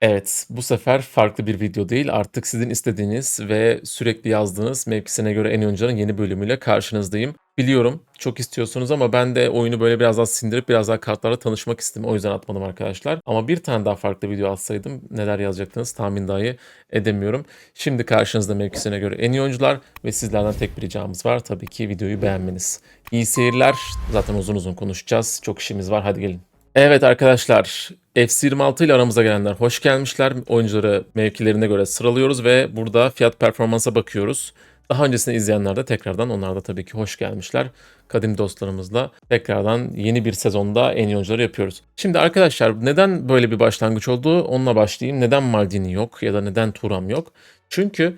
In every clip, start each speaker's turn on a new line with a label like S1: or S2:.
S1: Evet, bu sefer farklı bir video değil, artık sizin istediğiniz ve sürekli yazdığınız mevkisine göre en oyuncuların yeni bölümüyle karşınızdayım. Biliyorum çok istiyorsunuz ama ben de oyunu böyle biraz daha sindirip biraz daha kartlarla tanışmak istedim. O yüzden atmadım arkadaşlar. Ama bir tane daha farklı video atsaydım neler yazacaktınız tahmin dahi edemiyorum. Şimdi karşınızda mevkisine göre en iyi oyuncular ve sizlerden tek bir ricamız var. Tabii ki videoyu beğenmeniz. İyi seyirler. Zaten uzun uzun konuşacağız. Çok işimiz var. Hadi gelin. Evet arkadaşlar, FC26 ile aramıza gelenler hoş gelmişler. Oyuncuları mevkilerine göre sıralıyoruz ve burada fiyat performansa bakıyoruz. Daha öncesini izleyenler de tekrardan onlar da tabii ki hoş gelmişler. Kadim dostlarımızla tekrardan yeni bir sezonda en iyi oyuncuları yapıyoruz. Şimdi arkadaşlar neden böyle bir başlangıç oldu onunla başlayayım. Neden Maldini yok ya da neden Turam yok? Çünkü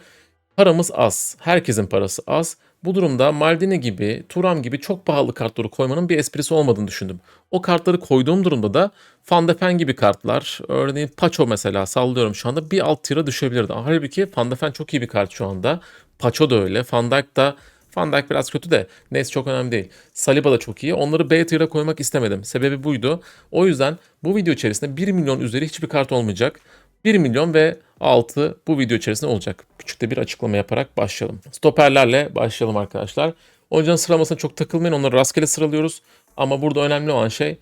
S1: paramız az. Herkesin parası az. Bu durumda Maldini gibi, Turam gibi çok pahalı kartları koymanın bir esprisi olmadığını düşündüm. O kartları koyduğum durumda da Van gibi kartlar, örneğin Pacho mesela sallıyorum şu anda bir alt tira düşebilirdi. Halbuki Van çok iyi bir kart şu anda. Pacho da öyle. Van Dijk da Van Dijk biraz kötü de neyse çok önemli değil. Saliba da çok iyi. Onları B tier'a koymak istemedim. Sebebi buydu. O yüzden bu video içerisinde 1 milyon üzeri hiçbir kart olmayacak. 1 milyon ve 6 bu video içerisinde olacak. Küçük de bir açıklama yaparak başlayalım. Stoperlerle başlayalım arkadaşlar. Oyuncunun sıralamasına çok takılmayın. Onları rastgele sıralıyoruz. Ama burada önemli olan şey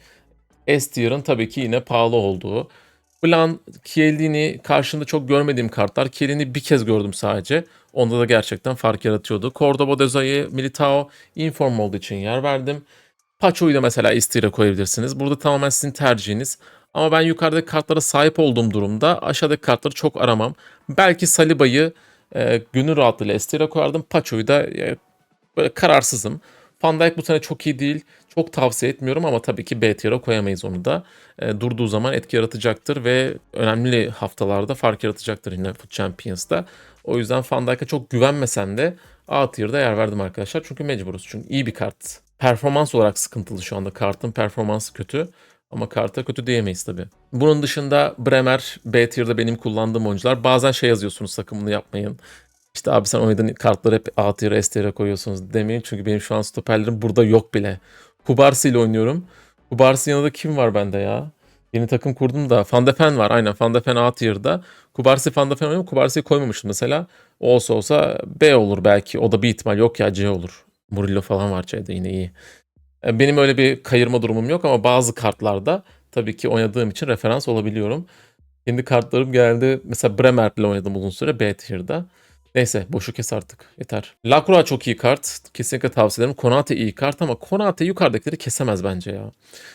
S1: S tier'ın tabii ki yine pahalı olduğu. Blan, Chiellini karşında çok görmediğim kartlar. Chiellini bir kez gördüm sadece. Onda da gerçekten fark yaratıyordu. Cordoba, Deza'yı, Militao inform olduğu için yer verdim. Pacho'yu da mesela istire koyabilirsiniz. Burada tamamen sizin tercihiniz. Ama ben yukarıdaki kartlara sahip olduğum durumda aşağıdaki kartları çok aramam. Belki Saliba'yı e, gönül rahatlığıyla estire koyardım. Pacho'yu da e, böyle kararsızım. Van Dijk bu sene çok iyi değil. Çok tavsiye etmiyorum ama tabii ki B tier'a koyamayız onu da. E, durduğu zaman etki yaratacaktır ve önemli haftalarda fark yaratacaktır yine Foot Champions'da. O yüzden Van Dijk'a çok güvenmesem de A tier'da yer verdim arkadaşlar. Çünkü mecburuz. Çünkü iyi bir kart. Performans olarak sıkıntılı şu anda. Kartın performansı kötü. Ama karta kötü diyemeyiz tabii. Bunun dışında Bremer, B tier'da benim kullandığım oyuncular. Bazen şey yazıyorsunuz sakın yapmayın. İşte abi sen oynadığın kartları hep A tier'e S tier'e koyuyorsunuz demeyin. Çünkü benim şu an stoperlerim burada yok bile. Kubarsi ile oynuyorum. Kubarsi yanında kim var bende ya? Yeni takım kurdum da. Van de Ven var aynen. Van de Ven A tier'da. Kubarsi Van de Ven oynuyorum. Kubarsi'yi koymamıştım mesela. Olsa olsa B olur belki. O da bir ihtimal yok ya C olur. Murillo falan var C'de yine iyi. E, benim öyle bir kayırma durumum yok ama bazı kartlarda tabii ki oynadığım için referans olabiliyorum. Kendi kartlarım geldi. Mesela Bremer'le oynadım uzun süre B tier'da. Neyse boşu kes artık. Yeter. Lacroix çok iyi kart. Kesinlikle tavsiye ederim. Konate iyi kart ama Konate yukarıdakileri kesemez bence ya.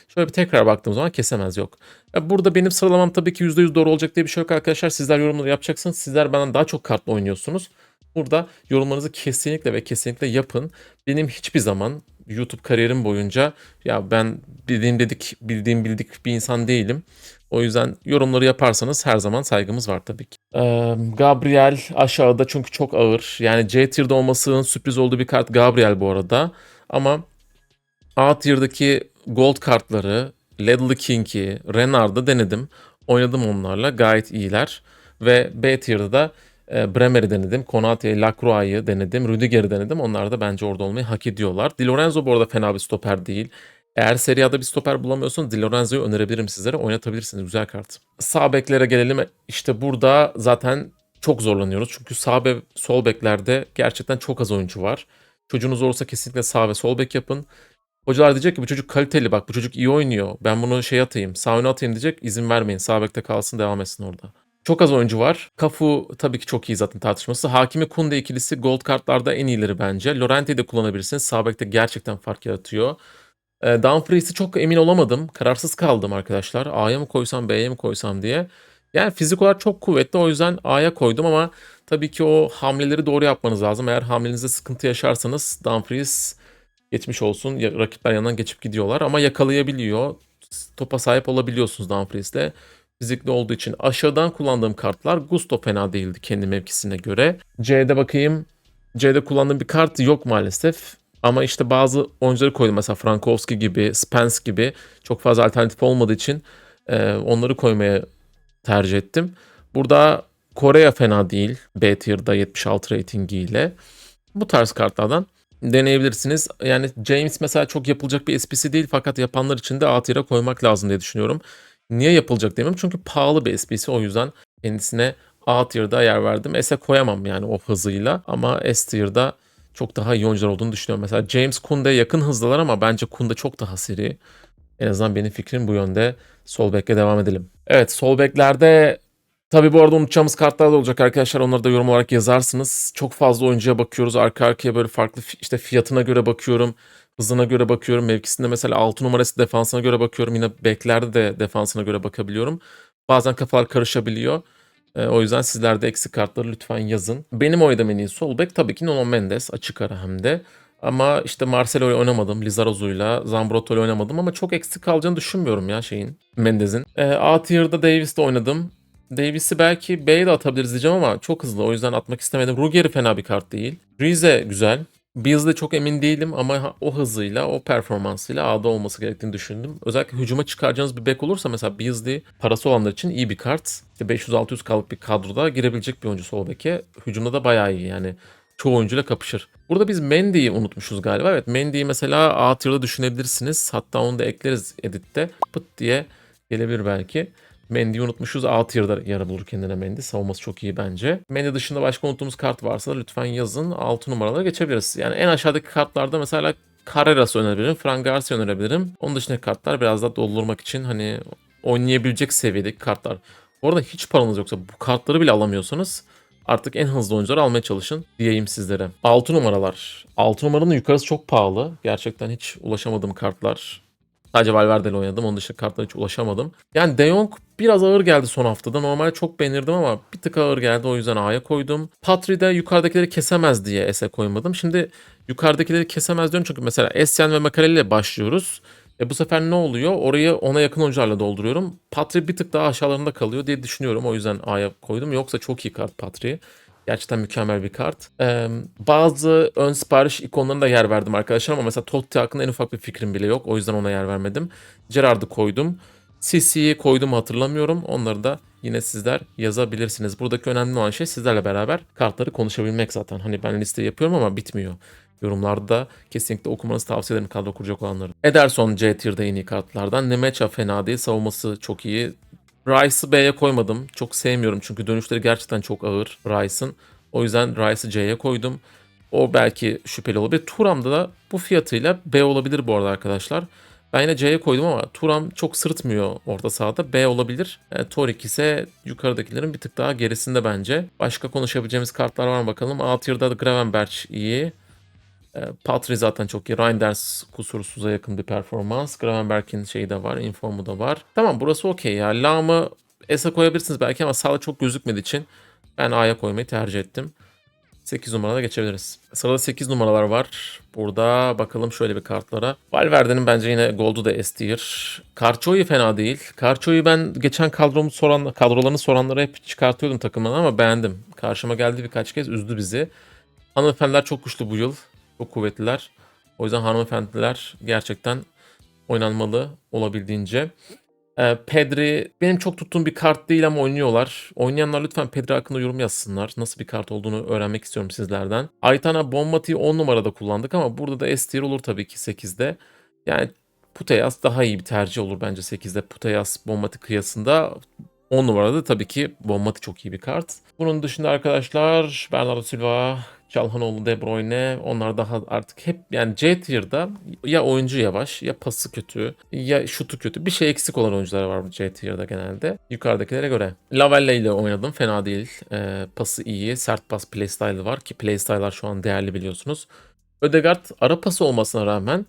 S1: Şöyle bir tekrar baktığım zaman kesemez yok. Ya burada benim sıralamam tabii ki %100 doğru olacak diye bir şey yok arkadaşlar. Sizler yorumları yapacaksınız. Sizler benden daha çok kartla oynuyorsunuz. Burada yorumlarınızı kesinlikle ve kesinlikle yapın. Benim hiçbir zaman YouTube kariyerim boyunca ya ben bildiğim dedik bildiğim bildik bir insan değilim. O yüzden yorumları yaparsanız her zaman saygımız var tabii ki. Ee, Gabriel aşağıda çünkü çok ağır. Yani C tier'de olmasının sürpriz olduğu bir kart Gabriel bu arada. Ama A tier'daki gold kartları, Ledley King'i, Renard'ı denedim. Oynadım onlarla. Gayet iyiler. Ve B tier'da da Bremer'i denedim. Konate'yi, Lacroix'ı denedim. Rüdiger'i denedim. Onlar da bence orada olmayı hak ediyorlar. Di Lorenzo bu arada fena bir stoper değil. Eğer Serie A'da bir stoper bulamıyorsanız Di Lorenzo'yu önerebilirim sizlere. Oynatabilirsiniz. Güzel kart. Sağ beklere gelelim. İşte burada zaten çok zorlanıyoruz. Çünkü sağ ve sol beklerde gerçekten çok az oyuncu var. Çocuğunuz olursa kesinlikle sağ ve sol bek yapın. Hocalar diyecek ki bu çocuk kaliteli bak bu çocuk iyi oynuyor. Ben bunu şey atayım sağ öne atayım diyecek. İzin vermeyin. Sağ bekte kalsın devam etsin orada. Çok az oyuncu var. Kafu tabii ki çok iyi zaten tartışması. Hakimi Kunde ikilisi gold kartlarda en iyileri bence. Lorente'yi de kullanabilirsiniz. Sağ bekte gerçekten fark yaratıyor. E, Dumfries'i çok emin olamadım. Kararsız kaldım arkadaşlar. A'ya mı koysam B'ye mi koysam diye. Yani fizik olarak çok kuvvetli o yüzden A'ya koydum ama tabii ki o hamleleri doğru yapmanız lazım. Eğer hamlenizde sıkıntı yaşarsanız Dumfries geçmiş olsun. Rakipler yanından geçip gidiyorlar ama yakalayabiliyor. Topa sahip olabiliyorsunuz Dumfries'le. Fizikli olduğu için aşağıdan kullandığım kartlar Gusto fena değildi kendi mevkisine göre. C'de bakayım. C'de kullandığım bir kart yok maalesef. Ama işte bazı oyuncuları koydum. Mesela Frankowski gibi, Spence gibi. Çok fazla alternatif olmadığı için e, onları koymaya tercih ettim. Burada Korea fena değil. B tier'da 76 ratingiyle. Bu tarz kartlardan deneyebilirsiniz. Yani James mesela çok yapılacak bir esprisi değil fakat yapanlar için de A tier'e koymak lazım diye düşünüyorum. Niye yapılacak demiyorum çünkü pahalı bir SPC o yüzden kendisine A tier'da yer verdim. S'e koyamam yani o hızıyla ama S tier'da çok daha iyi oyuncular olduğunu düşünüyorum. Mesela James Kunde yakın hızlılar ama bence Kunde çok daha seri. En azından benim fikrim bu yönde. Sol bekle devam edelim. Evet sol beklerde Tabi bu arada unutacağımız kartlar da olacak arkadaşlar. Onları da yorum olarak yazarsınız. Çok fazla oyuncuya bakıyoruz. Arka arkaya böyle farklı işte fiyatına göre bakıyorum. Hızına göre bakıyorum. Mevkisinde mesela 6 numarası defansına göre bakıyorum. Yine beklerde de defansına göre bakabiliyorum. Bazen kafalar karışabiliyor. Ee, o yüzden sizler de eksik kartları lütfen yazın. Benim oynadığım en iyi sol bek tabii ki Nuno Mendes. Açık ara hem de. Ama işte Marcelo'yu oynamadım. Lizarazu'yla, Zambrotta'yla oynamadım ama çok eksik kalacağını düşünmüyorum ya şeyin. Mendes'in. Ee, A tier'da Davis'le oynadım. Davis'i belki B'ye de atabiliriz diyeceğim ama çok hızlı. O yüzden atmak istemedim. Ruger'i fena bir kart değil. Rize güzel. Beasles'de çok emin değilim ama o hızıyla, o performansıyla A'da olması gerektiğini düşündüm. Özellikle hücuma çıkaracağınız bir bek olursa mesela Beasley parası olanlar için iyi bir kart. İşte 500-600 kalıp bir kadroda girebilecek bir oyuncu sol beke. Hücumda da bayağı iyi yani. Çoğu oyuncuyla kapışır. Burada biz Mendy'yi unutmuşuz galiba. Evet Mendy'yi mesela A tier'da düşünebilirsiniz. Hatta onu da ekleriz editte. Pıt diye gelebilir belki. Mendy'yi unutmuşuz. A tier'da yer bulur kendine Mendy. Savunması çok iyi bence. Mendy dışında başka unuttuğumuz kart varsa lütfen yazın. 6 numaralara geçebiliriz. Yani en aşağıdaki kartlarda mesela Carreras önerebilirim. Fran Garcia önerebilirim. Onun dışındaki kartlar biraz daha doldurmak için hani oynayabilecek seviyedeki kartlar. Bu arada hiç paranız yoksa bu kartları bile alamıyorsanız artık en hızlı oyuncuları almaya çalışın diyeyim sizlere. 6 numaralar. 6 numaranın yukarısı çok pahalı. Gerçekten hiç ulaşamadığım kartlar. Sadece Valverde'yle oynadım. Onun dışında kartlara hiç ulaşamadım. Yani De Jong biraz ağır geldi son haftada. Normalde çok beğenirdim ama bir tık ağır geldi. O yüzden A'ya koydum. Patri de yukarıdakileri kesemez diye S'e koymadım. Şimdi yukarıdakileri kesemez diyorum çünkü mesela Essien ve Makaleli ile başlıyoruz. E bu sefer ne oluyor? Orayı ona yakın oyuncularla dolduruyorum. Patri bir tık daha aşağılarında kalıyor diye düşünüyorum. O yüzden A'ya koydum. Yoksa çok iyi kart Patri. Gerçekten mükemmel bir kart. Ee, bazı ön sipariş ikonlarına da yer verdim arkadaşlar ama mesela Totti hakkında en ufak bir fikrim bile yok. O yüzden ona yer vermedim. Gerard'ı koydum. CC'yi koydum hatırlamıyorum. Onları da yine sizler yazabilirsiniz. Buradaki önemli olan şey sizlerle beraber kartları konuşabilmek zaten. Hani ben liste yapıyorum ama bitmiyor. Yorumlarda da kesinlikle okumanızı tavsiye ederim kadro kuracak olanları. Ederson C tier'da en iyi kartlardan. Nemecha fena değil. Savunması çok iyi. Rice'ı B'ye koymadım. Çok sevmiyorum çünkü dönüşleri gerçekten çok ağır Rice'ın. O yüzden Rice'ı C'ye koydum. O belki şüpheli olabilir. Turam'da da bu fiyatıyla B olabilir bu arada arkadaşlar. Ben yine C'ye koydum ama Turam çok sırıtmıyor orta sahada. B olabilir. E, Torik ise yukarıdakilerin bir tık daha gerisinde bence. Başka konuşabileceğimiz kartlar var mı bakalım. A tier'da da Gravenberch iyi. E, Patri zaten çok iyi. Reinders kusursuza yakın bir performans. Gravenberg'in şeyi de var. Informu da var. Tamam burası okey ya. Lam'ı S'e koyabilirsiniz belki ama sağda çok gözükmediği için ben A'ya koymayı tercih ettim. 8 numarada geçebiliriz. Sırada 8 numaralar var. Burada bakalım şöyle bir kartlara. Valverde'nin bence yine Gold'u da S tier. Carcho'yu fena değil. Carcho'yu ben geçen kadromu soran, kadrolarını soranlara hep çıkartıyordum takımdan ama beğendim. Karşıma geldi birkaç kez üzdü bizi. Hanımefendiler çok güçlü bu yıl. Çok kuvvetliler. O yüzden hanımefendiler gerçekten oynanmalı olabildiğince. Ee, Pedri benim çok tuttuğum bir kart değil ama oynuyorlar. Oynayanlar lütfen Pedri hakkında yorum yazsınlar. Nasıl bir kart olduğunu öğrenmek istiyorum sizlerden. Aytana Bombati'yi 10 numarada kullandık ama burada da S olur tabii ki 8'de. Yani Puteyas daha iyi bir tercih olur bence 8'de. Puteyas Bombati kıyasında 10 numarada tabii ki Bombati çok iyi bir kart. Bunun dışında arkadaşlar Bernardo Silva, Çalhanoğlu, De Bruyne onlar daha artık hep yani C tier'da ya oyuncu yavaş ya pası kötü ya şutu kötü bir şey eksik olan oyuncular var C tier'da genelde yukarıdakilere göre. Lavelle ile oynadım fena değil. Ee, pası iyi. Sert pas playstyle'ı var ki playstyle'lar şu an değerli biliyorsunuz. Ödegaard ara pası olmasına rağmen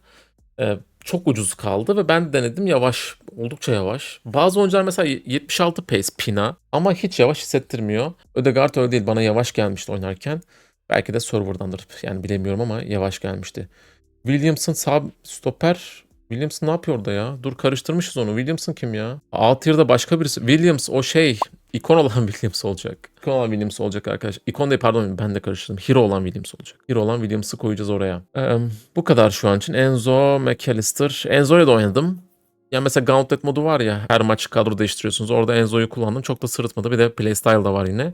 S1: e, çok ucuz kaldı ve ben denedim yavaş. Oldukça yavaş. Bazı oyuncular mesela 76 pace Pina ama hiç yavaş hissettirmiyor. Ödegaard öyle değil. Bana yavaş gelmişti oynarken. Belki de serverdandır. Yani bilemiyorum ama yavaş gelmişti. Williamson sağ stoper. Williamson ne yapıyor orada ya? Dur karıştırmışız onu. Williamson kim ya? A tier'da başka birisi. Williams o şey. ikon olan Williams olacak. İkon olan Williams olacak arkadaş. İkon değil pardon ben de karıştırdım. Hero olan Williams olacak. Hero olan Williams'ı koyacağız oraya. Ee, bu kadar şu an için. Enzo, McAllister. Enzo'ya da oynadım. Ya mesela Gauntlet modu var ya her maç kadro değiştiriyorsunuz. Orada Enzo'yu kullandım. Çok da sırıtmadı. Bir de playstyle da var yine.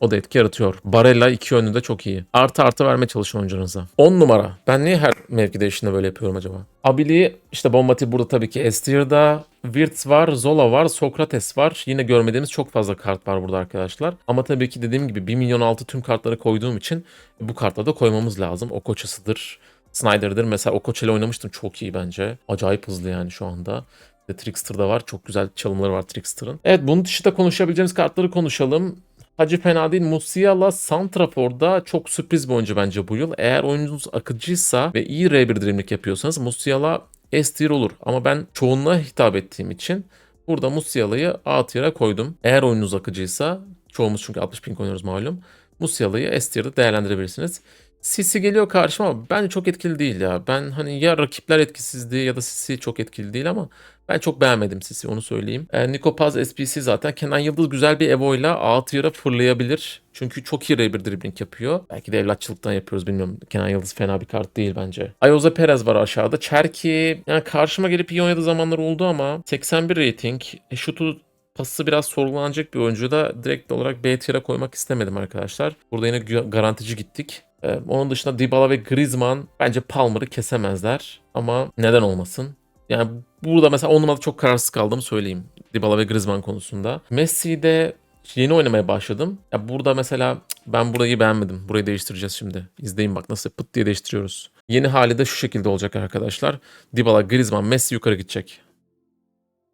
S1: O da etki yaratıyor. Barella iki yönlü de çok iyi. Artı artı vermeye çalışın oyuncularınıza. 10 numara. Ben niye her mevki değişinde böyle yapıyorum acaba? Abili işte Bombati burada tabii ki Estier'da. Wirtz var, Zola var, Sokrates var. Yine görmediğimiz çok fazla kart var burada arkadaşlar. Ama tabii ki dediğim gibi 1 milyon altı tüm kartları koyduğum için bu kartları da koymamız lazım. O koçasıdır. Snyder'dır. Mesela o koçayla oynamıştım. Çok iyi bence. Acayip hızlı yani şu anda. Bir de Trickster da var. Çok güzel çalımları var Trickster'ın. Evet bunun dışında konuşabileceğimiz kartları konuşalım. Hacı fena değil. Musiala Santrafor'da çok sürpriz bir oyuncu bence bu yıl. Eğer oyuncunuz akıcıysa ve iyi R1 dilimlik yapıyorsanız Musiala S tier olur. Ama ben çoğunluğa hitap ettiğim için burada Musiala'yı A tier'e koydum. Eğer oyununuz akıcıysa çoğumuz çünkü 60 ping oynuyoruz malum. Musiala'yı S tier'de değerlendirebilirsiniz. Sisi geliyor karşıma ama bence çok etkili değil ya. Ben hani ya rakipler etkisizdi ya da Sisi çok etkili değil ama ben çok beğenmedim Sisi onu söyleyeyim. E, Nico Paz SPC zaten Kenan Yıldız güzel bir Evo ile A tier'a fırlayabilir. Çünkü çok iyi bir dribbling yapıyor. Belki de evlatçılıktan yapıyoruz bilmiyorum. Kenan Yıldız fena bir kart değil bence. Ayoza Perez var aşağıda. Cherki yani karşıma gelip iyi oynadığı zamanlar oldu ama 81 rating. E, şutu pası biraz sorgulanacak bir oyuncu da direkt olarak B tier'e koymak istemedim arkadaşlar. Burada yine garantici gittik. Ee, onun dışında Dybala ve Griezmann bence Palmer'ı kesemezler. Ama neden olmasın? Yani burada mesela on numarada çok kararsız kaldığımı söyleyeyim. Dybala ve Griezmann konusunda. Messi'de yeni oynamaya başladım. Ya burada mesela ben burayı beğenmedim. Burayı değiştireceğiz şimdi. İzleyin bak nasıl pıt diye değiştiriyoruz. Yeni hali de şu şekilde olacak arkadaşlar. Dybala, Griezmann, Messi yukarı gidecek.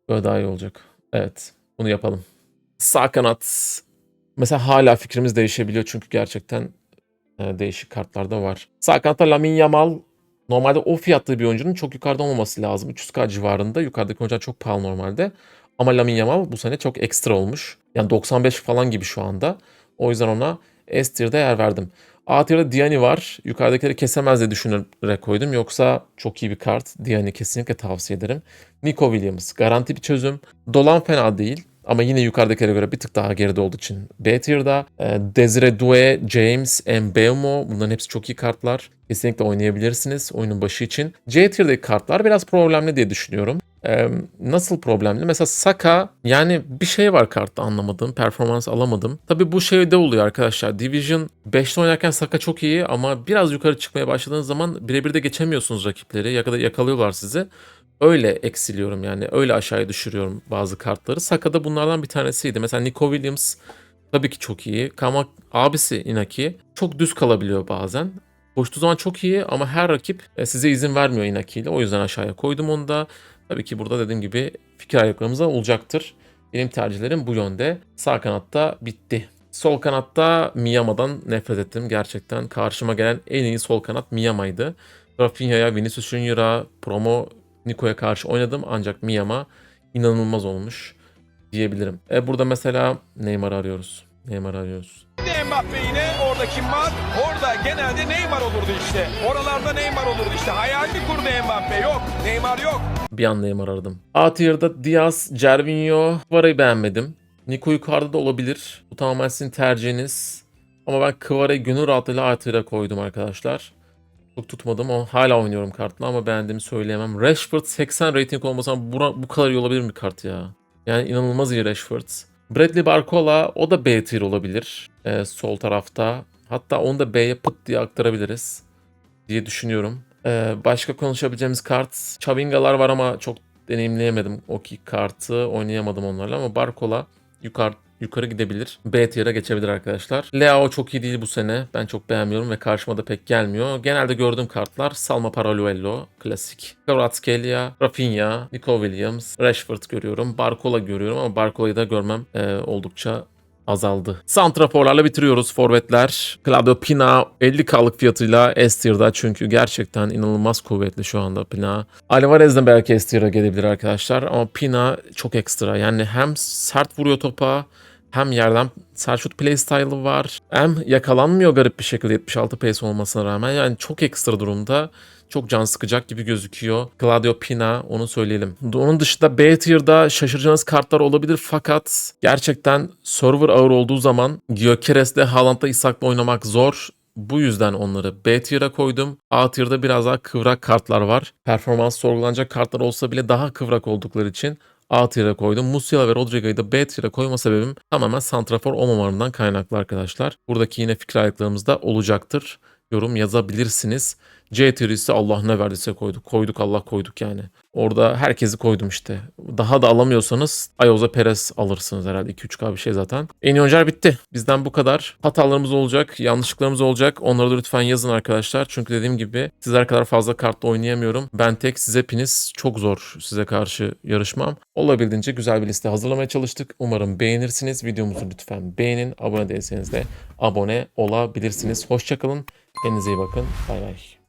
S1: Böyle daha iyi olacak. Evet. Bunu yapalım. Sağ kanat. Mesela hala fikrimiz değişebiliyor çünkü gerçekten e, değişik kartlar da var. Sağ kanatta Lamine Yamal normalde o fiyatlı bir oyuncunun çok yukarıda olmaması lazım. 300k civarında. Yukarıdaki oyuncular çok pahalı normalde. Ama Lamine Yamal bu sene çok ekstra olmuş. Yani 95 falan gibi şu anda. O yüzden ona S tier'de yer verdim. A tier'de Diani var. Yukarıdakileri kesemez diye düşünerek koydum. Yoksa çok iyi bir kart. Diani kesinlikle tavsiye ederim. Nico Williams garanti bir çözüm. Dolan fena değil. Ama yine yukarıdakilere göre bir tık daha geride olduğu için B tier'da. E, Desire Doué, James, Mbeumo bunların hepsi çok iyi kartlar. Kesinlikle oynayabilirsiniz oyunun başı için. C tier'deki kartlar biraz problemli diye düşünüyorum. E, nasıl problemli? Mesela Saka yani bir şey var kartta anlamadım. Performans alamadım. Tabii bu şey de oluyor arkadaşlar. Division 5'te oynarken Saka çok iyi ama biraz yukarı çıkmaya başladığınız zaman birebir de geçemiyorsunuz rakipleri. Yakalıyorlar sizi. Öyle eksiliyorum yani. Öyle aşağıya düşürüyorum bazı kartları. Saka da bunlardan bir tanesiydi. Mesela Nico Williams tabii ki çok iyi. Ama abisi Inaki çok düz kalabiliyor bazen. Koştuğu zaman çok iyi ama her rakip e, size izin vermiyor Inaki ile. O yüzden aşağıya koydum onu da. Tabii ki burada dediğim gibi fikir ayrılıklarımız da olacaktır. Benim tercihlerim bu yönde. Sağ kanatta bitti. Sol kanatta Miyama'dan nefret ettim. Gerçekten karşıma gelen en iyi sol kanat Miyama'ydı. Rafinha'ya, Vinicius Junior'a, Promo Nico'ya karşı oynadım ancak Miyama inanılmaz olmuş diyebilirim. E burada mesela Neymar'ı arıyoruz. Neymar'ı arıyoruz.
S2: Mbappe yine orada kim var? Orada genelde Neymar olurdu işte. Oralarda Neymar olurdu işte. Hayalini kurdu Mbappe. Yok. Neymar yok.
S1: Bir an Neymar aradım. A tier'da Diaz, Cervinho, Kvara'yı beğenmedim. Nico yukarıda da olabilir. Bu tamamen sizin tercihiniz. Ama ben Kvara'yı gönül rahatlığıyla A tier'e koydum arkadaşlar. Çok tutmadım ama hala oynuyorum kartla ama beğendiğimi söyleyemem. Rashford 80 rating olmasa bu, bu kadar iyi olabilir mi kart ya? Yani inanılmaz iyi Rashford. Bradley Barcola o da B tier olabilir. Ee, sol tarafta. Hatta onu da B'ye pıt diye aktarabiliriz diye düşünüyorum. Ee, başka konuşabileceğimiz kart. Chavingalar var ama çok deneyimleyemedim o ki kartı. Oynayamadım onlarla ama Barcola yukarı yukarı gidebilir. B tier'e geçebilir arkadaşlar. Leao çok iyi değil bu sene. Ben çok beğenmiyorum ve karşıma da pek gelmiyor. Genelde gördüğüm kartlar Salma Paraluello, klasik. Kvaratskhelia, Rafinha, Nico Williams, Rashford görüyorum. Barcola görüyorum ama Barcola'yı da görmem e, oldukça azaldı. Santraforlarla bitiriyoruz forvetler. Claudio Pina 50k'lık fiyatıyla S tier'da çünkü gerçekten inanılmaz kuvvetli şu anda Pina. Alvarez'den belki S tier'a gelebilir arkadaşlar ama Pina çok ekstra. Yani hem sert vuruyor topa hem yerden sert şut playstyle'ı var. Hem yakalanmıyor garip bir şekilde 76 pace olmasına rağmen. Yani çok ekstra durumda. Çok can sıkacak gibi gözüküyor. Claudio Pina onu söyleyelim. Onun dışında B tier'da şaşıracağınız kartlar olabilir fakat gerçekten server ağır olduğu zaman Gyökeres'le Haaland'la Isak'la oynamak zor. Bu yüzden onları B tier'a koydum. A tier'da biraz daha kıvrak kartlar var. Performans sorgulanacak kartlar olsa bile daha kıvrak oldukları için A tier'e koydum. Musiala ve Rodriguez'i da B tier'e koyma sebebim tamamen santrafor olmamalarından kaynaklı arkadaşlar. Buradaki yine fikir ayrılıklarımız da olacaktır. Yorum yazabilirsiniz. C tier ise Allah ne verdiyse koyduk. Koyduk Allah koyduk yani. Orada herkesi koydum işte. Daha da alamıyorsanız Ayoza Perez alırsınız herhalde. 2-3K bir şey zaten. En iyi oyuncular bitti. Bizden bu kadar. Hatalarımız olacak, yanlışlıklarımız olacak. Onları da lütfen yazın arkadaşlar. Çünkü dediğim gibi sizler kadar fazla kartla oynayamıyorum. Ben tek siz hepiniz çok zor size karşı yarışmam. Olabildiğince güzel bir liste hazırlamaya çalıştık. Umarım beğenirsiniz. Videomuzu lütfen beğenin. Abone değilseniz de abone olabilirsiniz. Hoşçakalın. Kendinize iyi bakın. Bay bay.